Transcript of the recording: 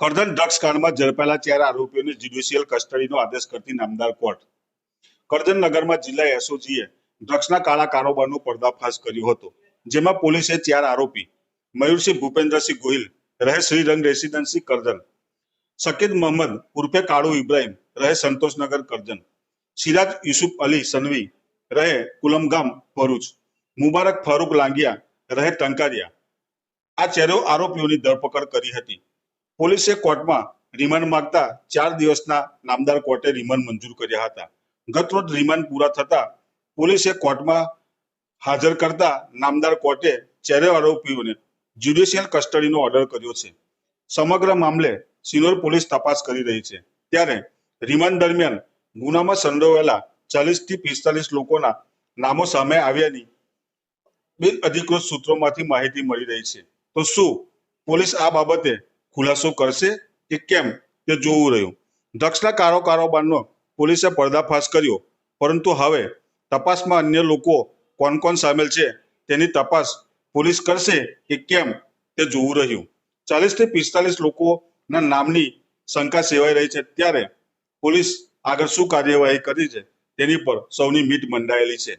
Karjan drugs કાંડમાં ઝડપાયેલા ચાર આરોપીઓને judicial કસ્ટડીનો આદેશ કરતી નામદાર કોર્ટ. કરધન નગરમાં જિલ્લા એસઓજીએ ડ્રગ્સના કાળા કારોબારનો પર્દાફાશ કર્યો હતો, જેમાં પોલીસે ચાર આરોપી, મયુરસિંહ ભૂપેન્દ્રસિંહ ગોહિલ, રહે શ્રીરંગ રેસિડેન્સી કરધન શકીદ મોહમ્મદ ઉર્ફે કાળુ ઇબ્રાહીમ, રહે સંતોષનગર કરજન સિરાજ યુસુફ અલી સનવી, રહે કુલમગામ ભરૂચ, મુબારક ફારૂક લાંગિયા, રહે ટંકારિયા. આ ચારો આરોપીઓની ધરપકડ કરી હતી. પોલીસે કોર્ટમાં રિમાન્ડ માંગતા ચાર દિવસના નામદાર કોર્ટે રિમાન્ડ મંજૂર કર્યા હતા. ગતરોજ રિમાન્ડ પૂરા થતા પોલીસે કોર્ટમાં હાજર કરતા નામદાર કોર્ટે ચારે આરોપીઓને જ્યુડિશિયલ કસ્ટડીનો ઓર્ડર કર્યો છે. સમગ્ર મામલે સિનોર પોલીસ તપાસ કરી રહી છે. ત્યારે રિમાન્ડ દરમિયાન ગુનામાં સંડોવાયેલા ચાલીસથી પિસ્તાલીસ લોકોના નામો સામે આવ્યાની બિન અધિકૃત સૂત્રોમાંથી માહિતી મળી રહી છે. તો શું પોલીસ આ બાબતે ખુલાસો કરશે કે કેમ તે જોવું રહ્યું. ડ્રગ્સના કારો કારોબારનો પોલીસે પર્દાફાશ કર્યો. પરંતુ હવે તપાસમાં અન્ય લોકો કોણ કોણ સામેલ છે તેની તપાસ પોલીસ કરશે કે કેમ તે જોવું રહ્યું. ચાલીસથી પિસ્તાલીસ લોકોના નામની શંકા સેવાઈ રહી છે. ત્યારે પોલીસ આગળ શું કાર્યવાહી કરી છે તેની પર સૌની મીટ મંડાયેલી છે.